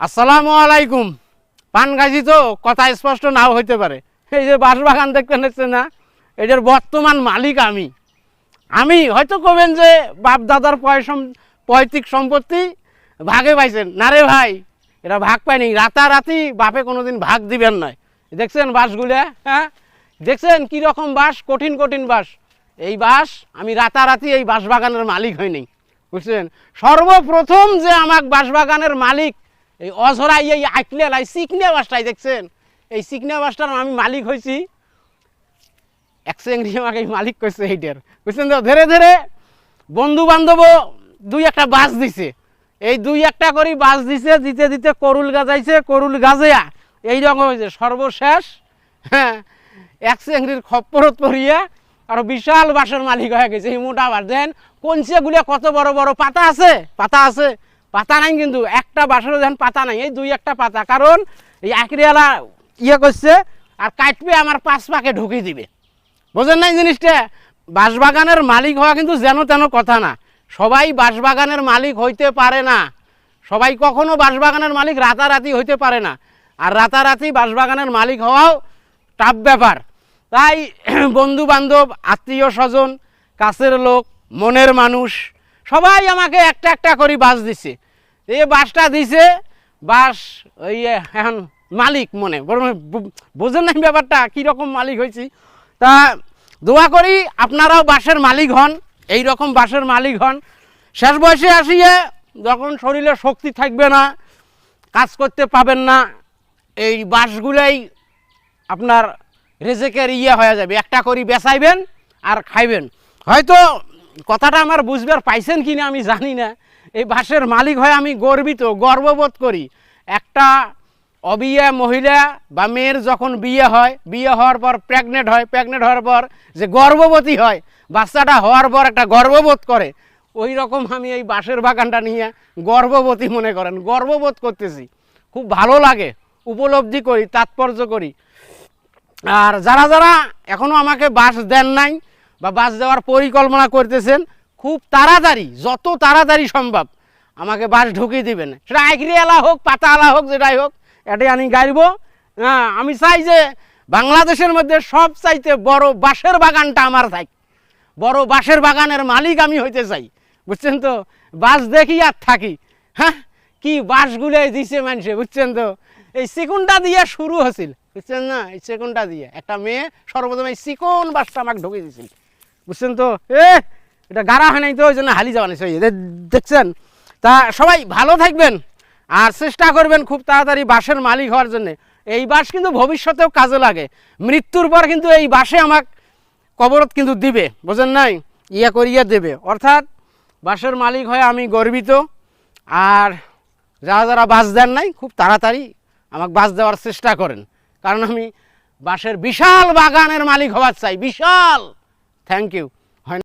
আসসালামু আলাইকুম। পান গাছি তো, কথা স্পষ্ট নাও হইতে পারে। এই যে বাঁশবাগান দেখতে নিচ্ছে না, এটার বর্তমান মালিক আমি। আমি হয়তো কবেন যে বাপ দাদার পয়সম পৈতৃক সম্পত্তি ভাগে পাইছেন। না রে ভাই এটা ভাগ পায়নি রাতারাতি বাপে কোনোদিন ভাগ দিবেন নয় দেখছেন বাঁশগুলা? হ্যাঁ? দেখছেন কি রকম কঠিন কঠিন বাঁশ। এই বাঁশ, আমি রাতারাতি এই বাঁশবাগানের মালিক হইনি বুঝছেন? সর্বপ্রথম যে আমার বাঁশবাগানের মালিক এই অঝরা এই আইকলে লাই চিকনে বাসটাই দেখছেন? এই চিকনে বাসটার আমি মালিক হয়েছি এক আমাকে মালিক করছে এইটার। বুঝছেন তো ধীরে ধীরে বন্ধু বান্ধব দুই একটা বাস দিছে। এই দুই একটা করে বাস দিছে, দিতে দিতে করুল গাজাইছে, করুল গাজেয়া এই রকম হয়েছে সর্বশেষ হ্যাঁ এক চেংড়ির খপ্পরত পড়িয়া আর বিশাল বাসের মালিক হয়ে গেছে। এই মোটা বাস, দেন কঞ্চিয়াগুলো কত বড় বড় পাতা আছে? পাতা আছে। পাতা নাই কিন্তু, একটা বাসেরও দেখেন পাতা নাই, এই দুই একটা পাতা। কারণ এই আঁকড়িয়ালা ইয়ে করছে আর কাটবে আমার পাঁচ পাকে ঢুকিয়ে দিবে। বোঝেন নাই জিনিসটা? বাঁশবাগানের মালিক হওয়া কিন্তু যেন তেন কথা না। সবাই বাঁশবাগানের মালিক হইতে পারে না। সবাই কখনো বাঁশবাগানের মালিক রাতারাতি হইতে পারে না। আর রাতারাতি বাঁশবাগানের মালিক হওয়াও টাফ ব্যাপার। তাই বন্ধু বান্ধব আত্মীয় স্বজন কাছের লোক, মনের মানুষ সবাই আমাকে একটা একটা করে বাস দিছে। এই বাসটা দিছে, বাস ওই এখন মালিক মনে বোঝেন না ব্যাপারটা, কীরকম মালিক হয়েছি। তা দোয়া করি আপনারাও বাসের মালিক হন এই রকম বাসের মালিক হন। শেষ বয়সে আসিয়ে যখন শরীরে শক্তি থাকবে না, কাজ করতে পাবেন না, এই বাসগুলাই আপনার রেজেকের ইয়ে হয়ে যাবে। একটা করি বেচাইবেন আর খাইবেন। হয়তো কথাটা আমার বুঝবার পাইছেন কি না আমি জানি না। এই বাসের মালিক হয়ে আমি গর্বিত, গর্ববোধ করি। একটা অবিয়া মহিলা বা মেয়ের যখন বিয়ে হয়, বিয়ে হওয়ার পর প্রেগনেন্ট হয় প্রেগনেন্ট হওয়ার পর যে গর্ভবতী হয়, বাচ্চাটা হওয়ার পর একটা গর্ববোধ করে। ওই রকম আমি এই বাঁশের বাগানটা নিয়ে গর্ভবতী মনে করেন, গর্ববোধ করতেছি। খুব ভালো লাগে, উপলব্ধি করি, তাৎপর্য করি। আর যারা যারা এখনও আমাকে বাস দেন নাই বা বাস দেওয়ার পরিকল্পনা করতেছেন, খুব তাড়াতাড়ি, যত তাড়াতাড়ি সম্ভব, আমাকে বাস ঢুকিয়ে দিবেন। সেটা এলা হোক পাতা আলা হোক, যেটাই হোক এটাই আমি গাইব। হ্যাঁ আমি চাই যে বাংলাদেশের মধ্যে সব চাইতে বড় বাঁশের বাগানটা আমার থাক। বড় বাঁশের বাগানের মালিক আমি হইতে চাই। বুঝছেন তো? বাস দেখি আর থাকি। হ্যাঁ কি বাসগুলো দিছে মানুষে, বুঝছেন তো? এই চিকুনটা দিয়ে শুরু হয়েছিল, বুঝছেন না? এই চিকুনটা দিয়ে একটা মেয়ে সর্বপ্রথম এই চিকন বাসটা আমাকে ঢুকিয়ে দিয়েছিল। বুঝছেন তো? এ, এটা গাড়া হয় নাই তো ওই জন্য হালি যাওয়া নিছে দেখছেন? তা সবাই ভালো থাকবেন আর চেষ্টা করবেন খুব তাড়াতাড়ি বাসের মালিক হওয়ার জন্য। এই বাস কিন্তু ভবিষ্যতেও কাজে লাগে। মৃত্যুর পর কিন্তু এই বাসে আমাকে কবরত কিন্তু দিবে, বোঝেন নাই? ইয়া করিয়া দেবে। অর্থাৎ বাসের মালিক হয়ে আমি গর্বিত। আর যারা যারা বাস দেন নাই, খুব তাড়াতাড়ি আমাকে বাস দেওয়ার চেষ্টা করেন। কারণ আমি বাসের বিশাল বাগানের মালিক হওয়ার চাই, বিশাল! Thank you